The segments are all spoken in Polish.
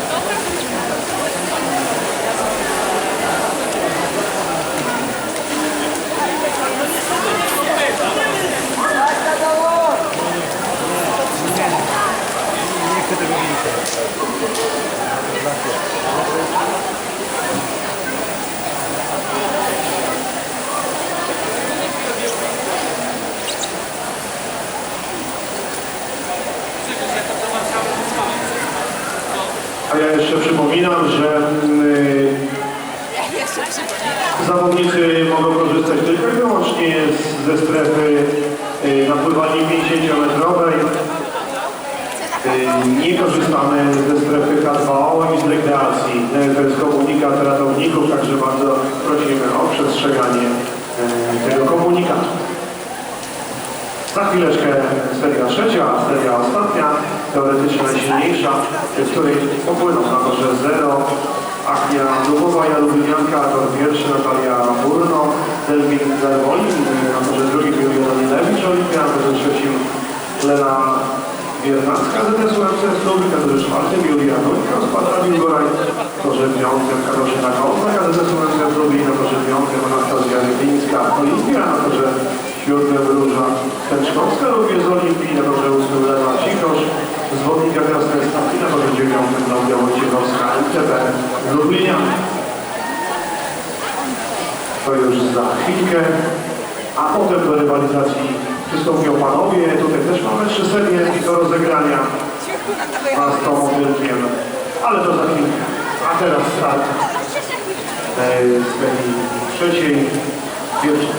Nie A ja jeszcze przypominam, że y, zawodnicy mogą korzystać tylko i wyłącznie ze strefy y, na pływalni 50-metrowej. Y, nie korzystamy ze strefy K2O i z rekreacji. To jest komunikat ratowników, także bardzo prosimy o przestrzeganie tego komunikatu. Za chwileczkę ostatnia, teoretycznie najsilniejsza, w której popłyną na torze 0, Achnia Dubowa, Jalubianka, tor pierwszy Natalia Burno, Delwin Zerwolin, na torze drugim Julia Danielewicz, Olimpia, na torze trzecim Lena Biernacka, ZS UMC Lublin, na torze czwartym Julia Duńka, Spadra Biłgoraj, na torze piątym Katarzyna Kozak, a ZS UMC Lublin, na torze piątym Anastazja Rybińska, Olimpia, na torze siódmym Róża Stęczkowska, również z Olimpii, na torze Zwodnika Jasne Stawki, na torze dziewiątym Klaudia Wojciechowska, MTB z Lublinia. To już za chwilkę, a potem do rywalizacji przystąpią panowie. Tutaj też mamy trzy serie do rozegrania z tą motylkiem, ale to za chwilkę. A teraz start e, z serii trzeciej, pierwszej.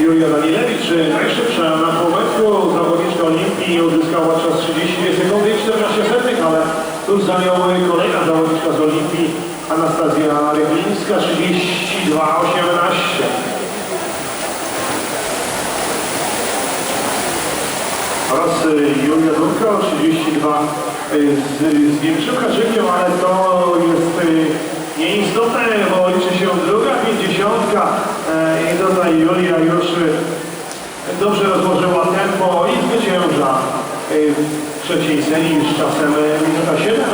Julia Danilewicz, najszybsza na półmetru, zawodniczka Olimpii, uzyskała czas 32 sekundy i 14 setnych, ale tuż za nią kolejna zawodniczka z Olimpii, Anastazja Ryglińska, 32-18. Oraz y, Julia Dunko, 32 y, z, z większym ale to jest y, nieistotne, bo liczy się druga pięćdziesiątka e, i tutaj Julia już y, dobrze rozłożyła tempo i zwycięża y, w trzeciej serii z czasem y, minuta 7